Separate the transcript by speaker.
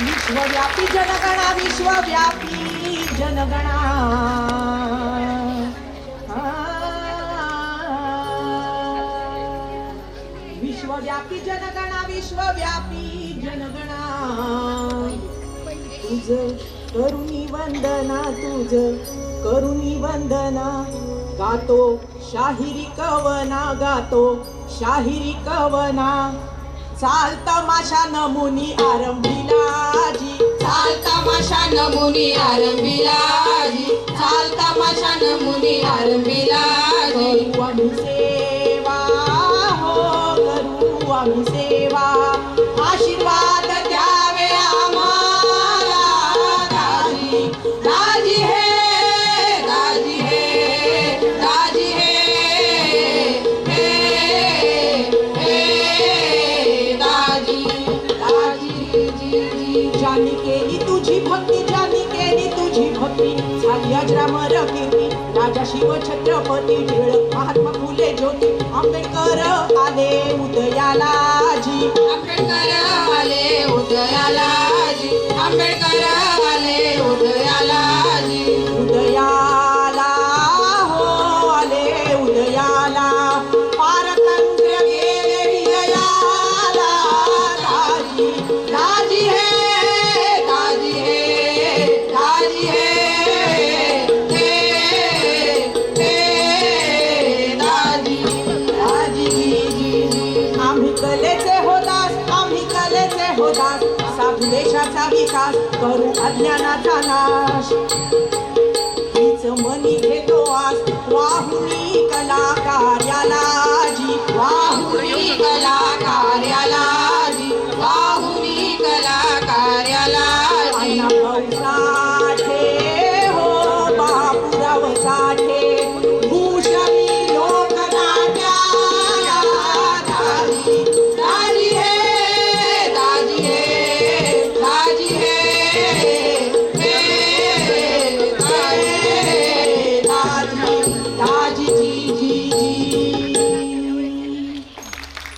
Speaker 1: विश्वव्यापी जनगणा विश्वव्यापी जनगणा. विश्वव्यापी जनगणा विश्वव्यापी जनगणा. तुझ करुणी वंदना तुझ करुणी वंदना. गातो शाहिरी कवना गातो शाहिरी कवना. चाल तमाशा नमुनी आरंभिला.
Speaker 2: मुनी नमुनी आरंभिला जी चाल तमाशा नमुनी आरंभिला
Speaker 1: करू आम्ही सेवा हो करू आम्ही सेवा
Speaker 2: राजा
Speaker 1: शिव छत्रपती टिळक महात्मा फुले ज्योती आंबेडकर आले उदयाला जी
Speaker 2: आंबेडकर आले उदयाला जी आंबेडकर
Speaker 1: विकास साधू देशाचा विकास करू अज्ञानाचा नाश.